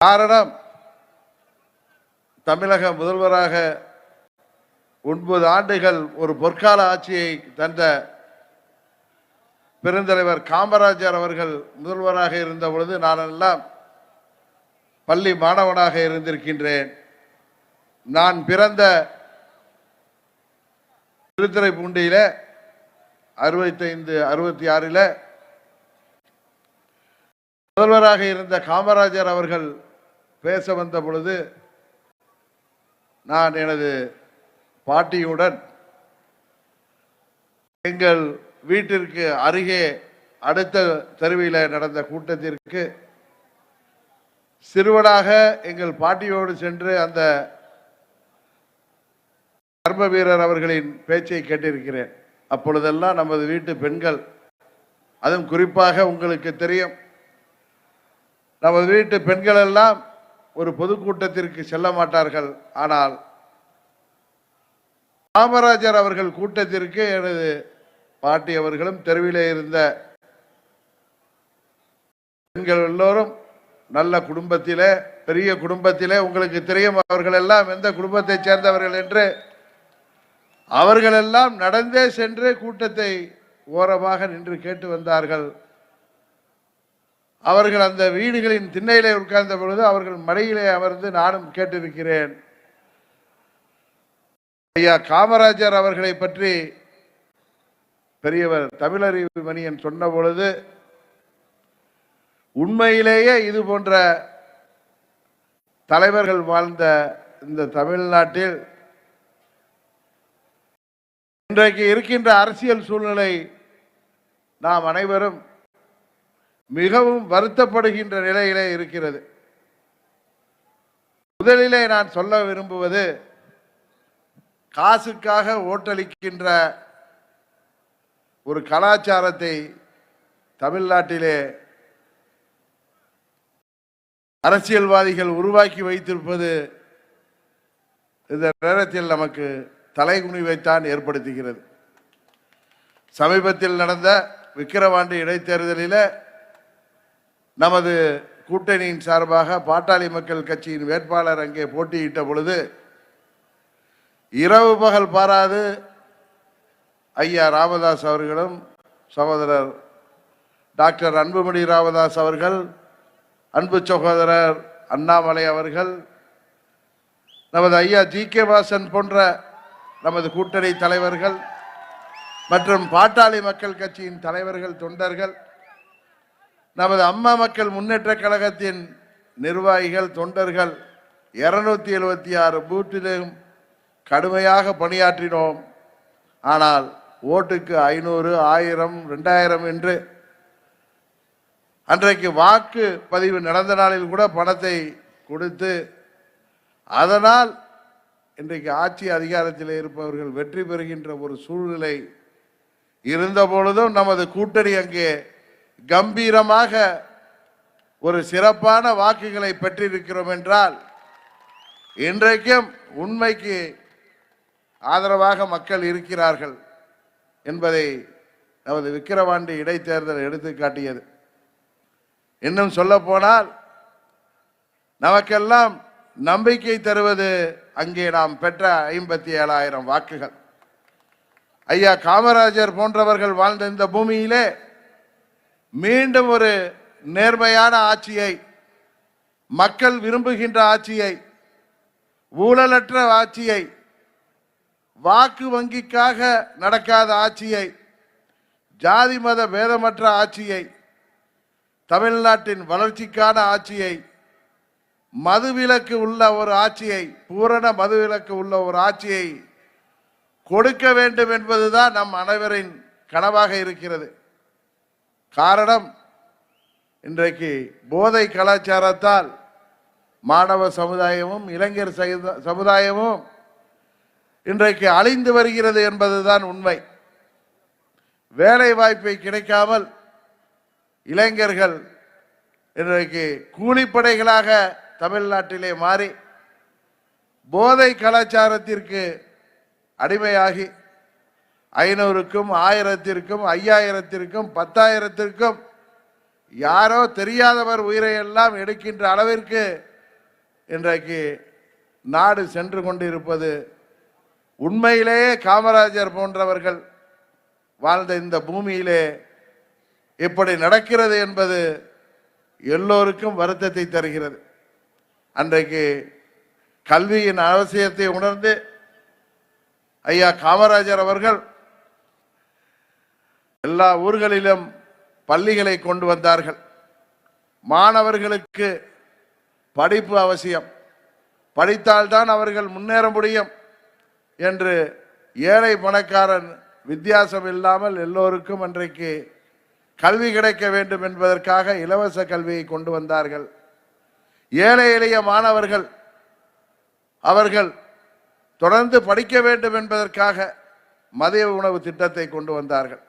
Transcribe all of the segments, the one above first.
காரணம் தமிழக முதல்வராக ஒன்பது ஆண்டுகள் ஒரு பொற்கால ஆட்சியை தந்த பெருந்தலைவர் காமராஜர் அவர்கள் முதல்வராக இருந்த பொழுது நானெல்லாம் பள்ளி மாணவனாக இருந்திருக்கின்றேன். நான் பிறந்த திருத்துறைப்பூண்டியில அறுபத்தைந்து அறுபத்தி ஆறில் முதல்வராக இருந்த காமராஜர் அவர்கள் பேச வந்த பொழுது நான் எனது பாட்டியுடன் எங்கள் வீட்டிற்கு அருகே அடுத்த தெருவில் நடந்த கூட்டத்திற்கு சிறுவனாக எங்கள் பாட்டியோடு சென்று அந்த கர்ம வீரர் அவர்களின் பேச்சை கேட்டிருக்கிறேன். அப்பொழுதெல்லாம் நமது வீட்டு பெண்கள் அதுவும் குறிப்பாக உங்களுக்கு தெரியும் நமது வீட்டு பெண்கள் எல்லாம் ஒரு பொதுக்கூட்டத்திற்கு செல்ல மாட்டார்கள். ஆனால் காமராஜர் அவர்கள் கூட்டத்திற்கு எனது பாட்டி அவர்களும் தெருவிலே இருந்த பெண்கள் எல்லோரும் நல்ல குடும்பத்திலே பெரிய குடும்பத்திலே உங்களுக்கு தெரியும் அவர்கள் எல்லாம் எந்த குடும்பத்தைச் சேர்ந்தவர்கள் என்று அவர்களெல்லாம் நடந்தே சென்று கூட்டத்தை ஓரமாக நின்று கேட்டு வந்தார்கள். அவர்கள் அந்த வீடுகளின் திண்ணையிலே உட்கார்ந்த பொழுது அவர்கள் மடையிலே அமர்ந்து நானும் கேட்டிருக்கிறேன். ஐயா காமராஜர் அவர்களை பற்றி பெரியவர் தமிழறிவு மணியன் சொன்ன பொழுது உண்மையிலேயே இது போன்ற தலைவர்கள் வாழ்ந்த இந்த தமிழ்நாட்டில் இன்றைக்கு இருக்கின்ற அரசியல் சூழ்நிலை நாம் அனைவரும் மிகவும் வருத்தப்படுகின்ற நிலையிலே இருக்கிறது. முதலிலே நான் சொல்ல விரும்புவது காசுக்காக ஓட்டளிக்கின்ற ஒரு கலாச்சாரத்தை தமிழ்நாட்டிலே அரசியல்வாதிகள் உருவாக்கி வைத்திருப்பது இந்த நேரத்தில் நமக்கு தலைகுனிவைத்தான் ஏற்படுத்துகிறது. சமீபத்தில் நடந்த விக்கிரவாண்டி இடைத்தேர்தலில் நமது கூட்டணியின் சார்பாக பாட்டாளி மக்கள் கட்சியின் வேட்பாளர் அங்கே போட்டியிட்ட பொழுது இரவு பகல் பாராது ஐயா ராமதாஸ் அவர்களும் சகோதரர் டாக்டர் அன்புமணி ராமதாஸ் அவர்கள் அன்பு சகோதரர் அண்ணாமலை அவர்கள் நமது ஐயா ஜி கே வாசன் போன்ற நமது கூட்டணி தலைவர்கள் மற்றும் பாட்டாளி மக்கள் கட்சியின் தலைவர்கள் தொண்டர்கள் நமது அம்மா மக்கள் முன்னேற்ற கழகத்தின் நிர்வாகிகள் தொண்டர்கள் இருநூத்தி எழுபத்தி ஆறு பூத்திலும் கடுமையாக பணியாற்றினோம். ஆனால் ஓட்டுக்கு ஐநூறு ஆயிரம் ரெண்டாயிரம் என்று அன்றைக்கு வாக்கு பதிவு நடந்த நாளில் கூட பணத்தை கொடுத்து அதனால் இன்றைக்கு ஆட்சி அதிகாரத்தில் இருப்பவர்கள் வெற்றி பெறுகின்ற ஒரு சூழ்நிலை இருந்த பொழுதும் நமது கூட்டணி அங்கே கம்பீரமாக ஒரு சிறப்பான வாக்குகளை பெற்றிருக்கிறோம் என்றால் இன்றைக்கும் உண்மைக்கு ஆதரவாக மக்கள் இருக்கிறார்கள் என்பதை நமது விக்கிரவாண்டி இடைத்தேர்தல் எடுத்து காட்டியது இன்னும் சொல்ல போனால் நமக்கெல்லாம் நம்பிக்கை தருவது அங்கே நாம் பெற்ற ஐம்பத்தி ஏழாயிரம் வாக்குகள். ஐயா காமராஜர் போன்றவர்கள் வாழ்ந்த இந்த பூமியிலே மீண்டும் ஒரு நேர்மையான ஆட்சியை மக்கள் விரும்புகின்ற ஆட்சியை ஊழலற்ற ஆட்சியை வாக்கு வங்கிக்காக நடக்காத ஆட்சியை ஜாதி மத பேதமற்ற ஆட்சியை தமிழ்நாட்டின் வளர்ச்சிக்கான ஆட்சியை மதுவிலக்கு உள்ள ஒரு ஆட்சியை பூரண மதுவிலக்கு உள்ள ஒரு ஆட்சியை கொடுக்க வேண்டும் என்பதுதான் நம் அனைவரின் கனவாக இருக்கிறது. காரணம் இன்றைக்கு போதை கலாச்சாரத்தால் மாணவ சமுதாயமும் இளைஞர் சமுதாயமும் இன்றைக்கு அழிந்து வருகிறது என்பதுதான் உண்மை. வேலை வாய்ப்பை கிடைக்காமல் இளைஞர்கள் இன்றைக்கு கூலிப்படைகளாக தமிழ்நாட்டிலே மாறி போதை கலாச்சாரத்திற்கு அடிமையாகி ஐநூறுக்கும் ஆயிரத்திற்கும் ஐயாயிரத்திற்கும் பத்தாயிரத்திற்கும் யாரோ தெரியாதவர் உயிரையெல்லாம் எடுக்கின்ற அளவிற்கு இன்றைக்கு நாடு சென்று கொண்டிருப்பது உண்மையிலேயே காமராஜர் போன்றவர்கள் வாழ்ந்த இந்த பூமியிலே இப்படி நடக்கிறது என்பது எல்லோருக்கும் வருத்தத்தை தருகிறது. அன்றைக்கு கல்வியின் அவசியத்தை உணர்ந்து ஐயா காமராஜர் அவர்கள் எல்லா ஊர்களிலும் பள்ளிகளை கொண்டு வந்தார்கள். மாணவர்களுக்கு படிப்பு அவசியம். படித்தால்தான் அவர்கள் முன்னேற முடியும் என்று ஏழை பணக்காரன் வித்தியாசம் இல்லாமல் எல்லோருக்கும் அன்றைக்கு கல்வி கிடைக்க வேண்டும் என்பதற்காக இலவச கல்வியை கொண்டு வந்தார்கள். ஏழை எளிய மாணவர்கள் அவர்கள் தொடர்ந்து படிக்க வேண்டும் என்பதற்காக மதிய உணவு திட்டத்தை கொண்டு வந்தார்கள்.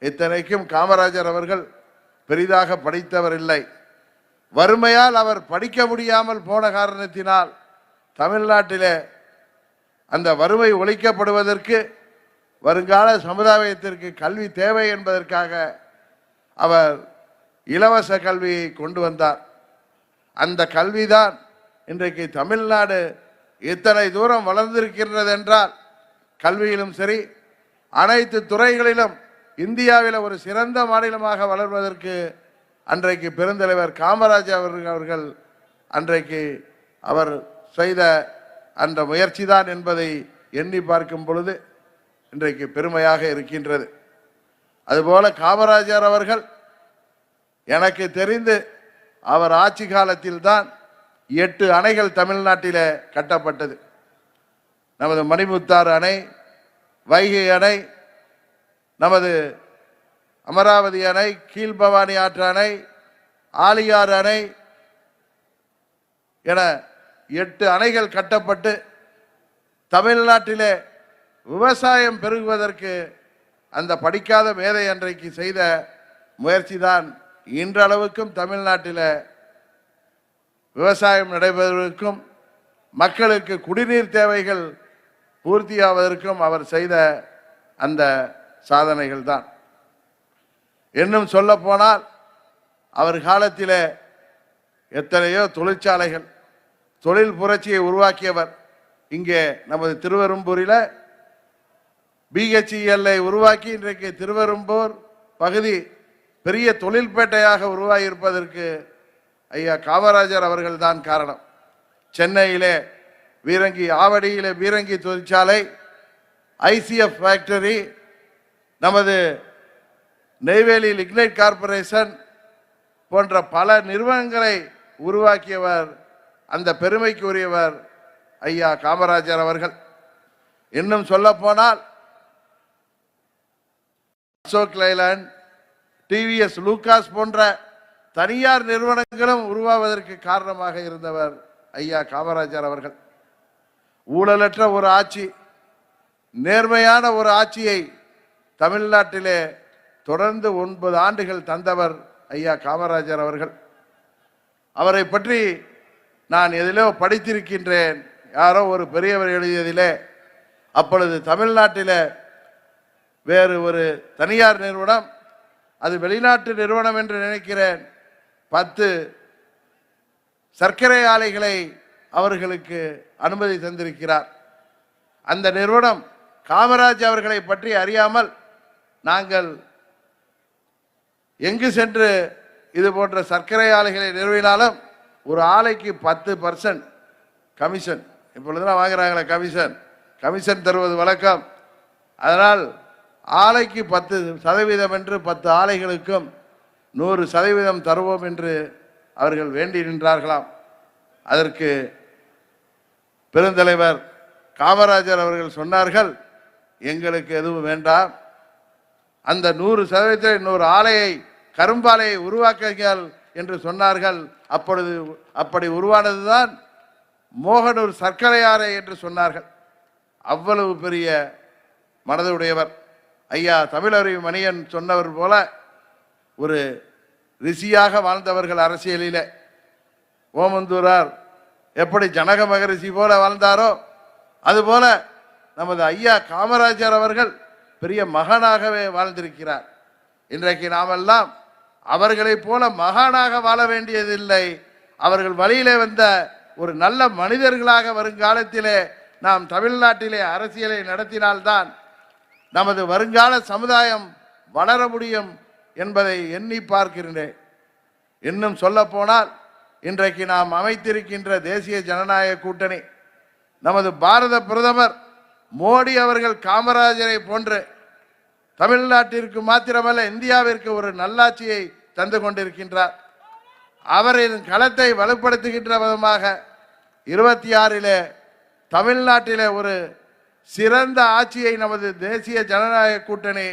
இத்தனைக்கும் காமராஜர் அவர்கள் பெரிதாக படித்தவர் இல்லை வறுமையால் அவர் படிக்க முடியாமல் போன காரணத்தினால் தமிழ்நாட்டிலே அந்த வறுமை ஒழிக்கப்படுவதற்கு வருங்கால சமுதாயத்திற்கு கல்வி தேவை என்பதற்காக அவர் இலவச கல்வியை கொண்டு வந்தார். அந்த கல்விதான் இன்றைக்கு தமிழ்நாடு இத்தனை தூரம் வளர்ந்திருக்கின்றது என்றால் கல்வியிலும் சரி அனைத்து துறைகளிலும் இந்தியாவில் ஒரு சிறந்த மாநிலமாக வளர்வதற்கு அன்றைக்கு பெருந்தலைவர் காமராஜர் அவர்கள் அவர்கள் அன்றைக்கு அவர் செய்த அந்த முயற்சி தான் என்பதை எண்ணி பார்க்கும் பொழுது இன்றைக்கு பெருமையாக இருக்கின்றது. அதுபோல காமராஜர் அவர்கள் எனக்கு தெரிந்து அவர் ஆட்சி காலத்தில் தான் எட்டு அணைகள் தமிழ்நாட்டில் கட்டப்பட்டது. நமது மணிமுத்தாறு அணை வைகை அணை நமது அமராவதி அணை கீழ்பவானி ஆற்று அணை ஆலியார் அணை என எட்டு அணைகள் கட்டப்பட்டு தமிழ்நாட்டிலே விவசாயம் பெருகுவதற்கு அந்த படிக்காத மேதை அன்றைக்கு செய்த முயற்சி தான் இன்றளவுக்கும் தமிழ்நாட்டில் விவசாயம் நடைபெறுவதற்கும் மக்களுக்கு குடிநீர் தேவைகள் பூர்த்தியாவதற்கும் அவர் செய்த அந்த சாதனைகள் தான். இன்னும் சொல்ல போனால் அவர் காலத்தில் எத்தனையோ தொழிற்சாலைகள் தொழில் புரட்சியை உருவாக்கியவர் இங்கே நமது திருவெரும்பூரில் பிஹெச்இஎல்ஐ உருவாக்கி இன்றைக்கு திருவெரும்பூர் பகுதி பெரிய தொழில்பேட்டையாக உருவாகி இருப்பதற்கு ஐயா காமராஜர் அவர்கள் தான் காரணம். சென்னையிலே வீரங்கி ஆவடியிலே வீரங்கி தொழிற்சாலை ஐசிஎஃப் ஃபேக்டரி நமது நெய்வேலி லிக்னைட் கார்ப்பரேஷன் போன்ற பல நிறுவனங்களை உருவாக்கியவர் அந்த பெருமைக்குரியவர் ஐயா காமராஜர் அவர்கள். இன்னும் சொல்ல போனால் அசோக் லைலாண்ட் டிவிஎஸ் லூகாஸ் போன்ற தனியார் நிறுவனங்களும் உருவாவதற்கு காரணமாக இருந்தவர் ஐயா காமராஜர் அவர்கள். ஊழலற்ற ஒரு ஆட்சி நேர்மையான ஒரு ஆட்சியை தமிழ்நாட்டிலே தொடர்ந்து ஒன்பது ஆண்டுகள் தந்தவர் ஐயா காமராஜர் அவர்கள். அவரை பற்றி நான் எதிலோ படித்திருக்கின்றேன். யாரோ ஒரு பெரியவர் எழுதியதிலே அப்பொழுது தமிழ்நாட்டில் வேறு ஒரு தனியார் நிறுவனம் அது வெளிநாட்டு நிறுவனம் என்று நினைக்கிறேன். பத்து சர்க்கரை ஆலைகளை அவர்களுக்கு அனுமதி தந்திருக்கிறார். அந்த நிறுவனம் காமராஜ் அவர்களை பற்றி அறியாமல் நாங்கள் எங்கு சென்று இது போன்ற சர்க்கரை ஆலைகளை நிறுவினாலும் ஒரு ஆலைக்கு பத்து பர்சன்ட் கமிஷன் இப்பொழுதுலாம் வாங்குறாங்களே கமிஷன் கமிஷன் தருவது வழக்கம். அதனால் ஆலைக்கு பத்து சதவீதம் என்று பத்து ஆலைகளுக்கும் நூறு சதவீதம் தருவோம் என்று அவர்கள் வேண்டி நின்றார்களாம். அதற்கு பெருந்தலைவர் காமராஜர் அவர்கள் சொன்னார்கள் எங்களுக்கு எதுவும் வேண்டாம். அந்த நூறு சதவீதத்தில் இன்னொரு ஆலையை கரும்பாலையை உருவாக்குங்கள் என்று சொன்னார்கள். அப்பொழுது அப்படி உருவானதுதான் மோகனூர் சர்க்கரை ஆலை என்று சொன்னார்கள். அவ்வளவு பெரிய மனதுடையவர். ஐயா தமிழறிவு மணியன் சொன்னவர் போல ஒரு ரிஷியாக வாழ்ந்தவர்கள் அரசியலிலே. ஓமந்தூரார் எப்படி ஜனக மகரிஷி போல வாழ்ந்தாரோ அதுபோல நமது ஐயா காமராஜர் அவர்கள் பெரிய மகனாகவே வாழ்ந்திருக்கிறார். இன்றைக்கு நாமெல்லாம் அவர்களைப் போல மகானாக வாழ வேண்டியதில்லை. அவர்கள் வழியிலே வந்த ஒரு நல்ல மனிதர்களாக வருங்காலத்திலே நாம் தமிழ்நாட்டிலே அரசியலை நடத்தினால்தான் நமது வருங்கால சமுதாயம் வளர முடியும் என்பதை எண்ணி பார்க்கிறேன் இன்னும் சொல்ல போனால் இன்றைக்கு நாம் அமைத்திருக்கின்ற தேசிய ஜனநாயக கூட்டணி நமது பாரத பிரதமர் மோடி அவர்கள் காமராஜரை போன்று தமிழ்நாட்டிற்கு மாத்திரமல்ல இந்தியாவிற்கு ஒரு நல்லாட்சியை தந்து கொண்டிருக்கின்றார். அவரின் களத்தை வலுப்படுத்துகின்ற விதமாக இருபத்தி ஆறிலே தமிழ்நாட்டிலே ஒரு சிறந்த ஆட்சியை நமது தேசிய ஜனநாயக கூட்டணி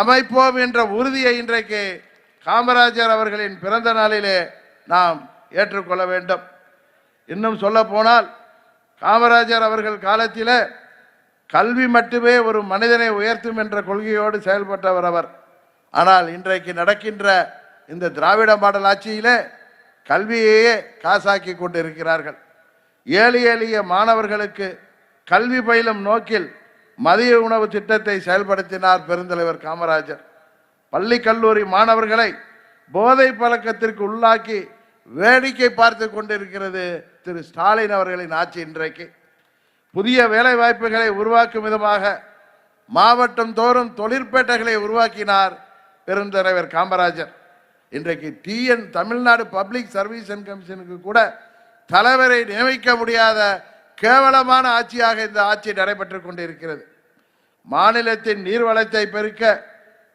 அமைப்போம் என்ற உறுதியை இன்றைக்கு காமராஜர் அவர்களின் பிறந்த நாளிலே நாம் ஏற்றுக்கொள்ள வேண்டும். இன்னும் சொல்ல போனால் காமராஜர் அவர்கள் காலத்தில் கல்வி மட்டுமே ஒரு மனிதனை உயர்த்தும் என்ற கொள்கையோடு செயல்பட்டவர் அவர். ஆனால் இன்றைக்கு நடக்கின்ற இந்த திராவிட மாடல் ஆட்சியிலே கல்வியையே காசாக்கி கொண்டிருக்கிறார்கள். ஏழை எளிய மாணவர்களுக்கு கல்வி பயிலும் நோக்கில் மதிய உணவு திட்டத்தை செயல்படுத்தினார் பெருந்தலைவர் காமராஜர். பள்ளி கல்லூரி மாணவர்களை போதை பழக்கத்திற்கு உள்ளாக்கி வேடிக்கை பார்த்து கொண்டிருக்கிறது திரு ஸ்டாலின் அவர்களின் ஆட்சி இன்றைக்கு. புதிய வேலை வாய்ப்புகளை உருவாக்கும் விதமாக மாவட்டம் தோறும் தொழிற்பேட்டைகளை உருவாக்கினார் பெருந்தலைவர் காமராஜர். இன்றைக்கு TN Tamil Nadu public service and கமிஷனுக்கு கூட தலைவரை நியமிக்க முடியாத கேவலமான ஆட்சியாக இந்த ஆட்சி நடைபெற்று கொண்டிருக்கிறது. மாநிலத்தின் நீர்வளத்தை பெருக்க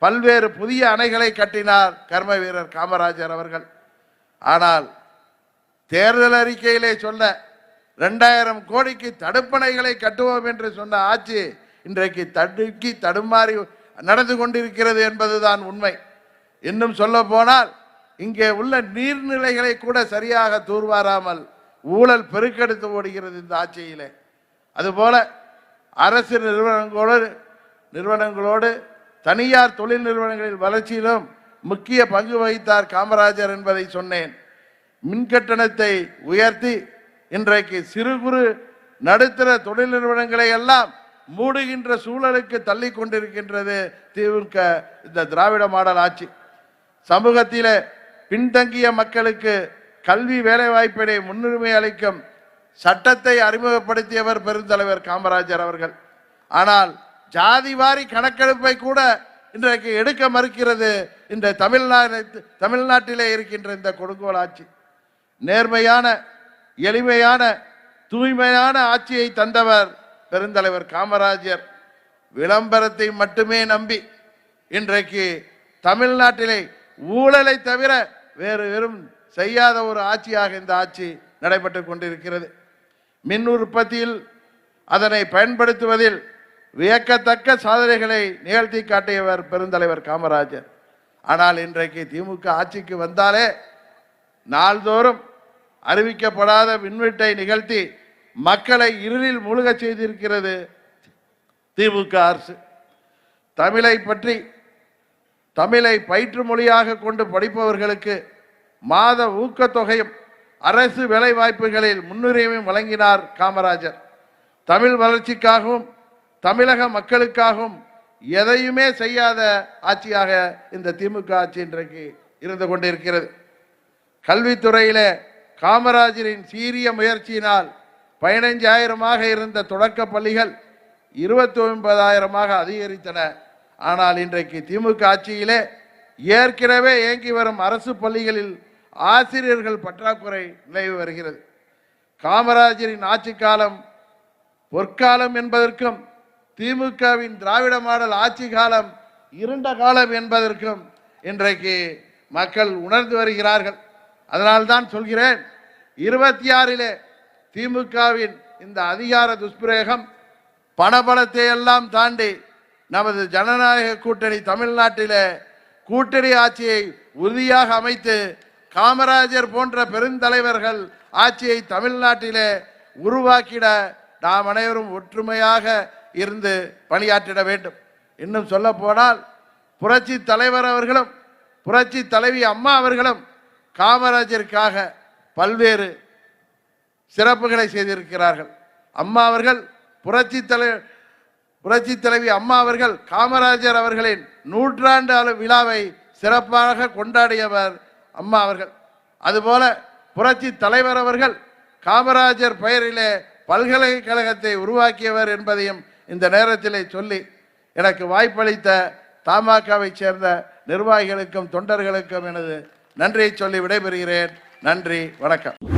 பல்வேறு புதிய அணைகளை கட்டினார் கர்ம வீரர் காமராஜர் அவர்கள். ஆனால் தேர்தல் அறிக்கையிலே சொன்ன ரெண்டாயிரம் கோடிக்கு தடுப்பணைகளை கட்டுவோம் என்று சொன்ன ஆட்சி இன்றைக்கு தடுக்கி தடுமாறி நடந்து கொண்டிருக்கிறது என்பதுதான் உண்மை. இன்னும் சொல்ல போனால் இங்கே உள்ள நீர்நிலைகளை கூட சரியாக தூர்வாராமல் ஊழல் பெருக்கெடுத்து ஓடுகிறது இந்த ஆட்சியிலே. அதுபோல அரசு நிறுவனங்களோடு நிறுவனங்களோடு தனியார் தொழில் நிறுவனங்களின் வளர்ச்சியிலும் முக்கிய பங்கு வகித்தார் காமராஜர் என்பதை சொன்னேன். மின் கட்டணத்தை உயர்த்தி இன்றைக்கு சிறு குறு நடுத்தர தொழில் நிறுவனங்களை எல்லாம் மூடுகின்ற சூழலுக்கு தள்ளி கொண்டிருக்கின்றது திமுக இந்த திராவிட மாடல் ஆட்சி. சமூகத்திலே பின்தங்கிய மக்களுக்கு கல்வி வேலைவாய்ப்பினை முன்னுரிமை அளிக்கும் சட்டத்தை அறிமுகப்படுத்தியவர் பெருந்தலைவர் காமராஜர் அவர்கள். ஆனால் ஜாதி வாரி கணக்கெடுப்பை கூட இன்றைக்கு எடுக்க மறுக்கிறது இந்த தமிழ்நாடு தமிழ்நாட்டிலே இருக்கின்ற இந்த கொடுங்கோல் ஆட்சி. நேர்மையான எளிமையான தூய்மையான ஆட்சியை தந்தவர் பெருந்தலைவர் காமராஜர். விளம்பரத்தை மட்டுமே நம்பி இன்றைக்கு தமிழ்நாட்டிலே ஊழலை தவிர வேறு வெறும் செய்யாத ஒரு ஆட்சியாக இந்த ஆட்சி நடைபெற்று கொண்டிருக்கிறது. மின் உற்பத்தியில் அதனை பயன்படுத்துவதில் வியக்கத்தக்க சாதனைகளை நிகழ்த்தி காட்டியவர் பெருந்தலைவர் காமராஜர். ஆனால் இன்றைக்கு திமுக ஆட்சிக்கு வந்தாலே நாள்தோறும் அறிவிக்கப்படாத மின்வெட்டை நிகழ்த்தி மக்களை இருளில் மூழ்கச் செய்திருக்கிறது திமுக அரசு. தமிழை பற்றி தமிழை பயிற்று மொழியாக கொண்டு படிப்பவர்களுக்கு மாத ஊக்கத்தொகையும் அரசு வேலை வாய்ப்புகளில் முன்னுரிமையும் வழங்கினார் காமராஜர். தமிழ் வளர்ச்சிக்காகவும் தமிழக மக்களுக்காகவும் எதையுமே செய்யாத ஆட்சியாக இந்த திமுக ஆட்சி இன்றைக்கு இருந்து கொண்டிருக்கிறது. கல்வித்துறையிலே காமராஜரின் சீரிய முயற்சியினால் பதினைஞ்சாயிரமாக இருந்த தொடக்க பள்ளிகள் இருபத்தி ஒன்பதாயிரமாக அதிகரித்தன. ஆனால் இன்றைக்கு திமுக ஆட்சியிலே ஏற்கனவே இயங்கி வரும் அரசு பள்ளிகளில் ஆசிரியர்கள் பற்றாக்குறை நிலவி வருகிறது. காமராஜரின் ஆட்சி காலம் பொற்காலம் என்பதற்கும் திமுகவின் திராவிட மாடல் ஆட்சி காலம் இருண்ட காலம் என்பதற்கும் இன்றைக்கு மக்கள் உணர்ந்து வருகிறார்கள். அதனால்தான் சொல்கிறேன் இருபத்தி ஆறிலே திமுகவின் இந்த அதிகார துஷ்பிரயோகம் பணபலத்தை எல்லாம் தாண்டி நமது ஜனநாயக கூட்டணி தமிழ்நாட்டிலே கூட்டணி ஆட்சியை உறுதியாக அமைத்து காமராஜர் போன்ற பெருந்தலைவர்கள் ஆட்சியை தமிழ்நாட்டிலே உருவாக்கிட நாம் அனைவரும் ஒற்றுமையாக இருந்து பணியாற்றிட வேண்டும். இன்னும் சொல்ல போனால் புரட்சி தலைவர் அவர்களும் புரட்சி தலைவி அம்மா அவர்களும் காமராஜருக்காக பல்வேறு சிறப்புகளை செய்திருக்கிறார்கள். அம்மா அவர்கள் புரட்சி தலை புரட்சி தலைவி அம்மா அவர்கள் காமராஜர் அவர்களின் நூற்றாண்டு அளவு விழாவை சிறப்பாக கொண்டாடியவர் அம்மா அவர்கள். அதுபோல புரட்சி தலைவர் அவர்கள் காமராஜர் பெயரிலே பல்கலைக்கழகத்தை உருவாக்கியவர் என்பதையும் இந்த நேரத்திலே சொல்லி எனக்கு வாய்ப்பளித்த தமாகவை சேர்ந்த நிர்வாகிகளுக்கும் தொண்டர்களுக்கும் எனது நன்றியை சொல்லி விடைபெறுகிறேன். நன்றி வணக்கம்.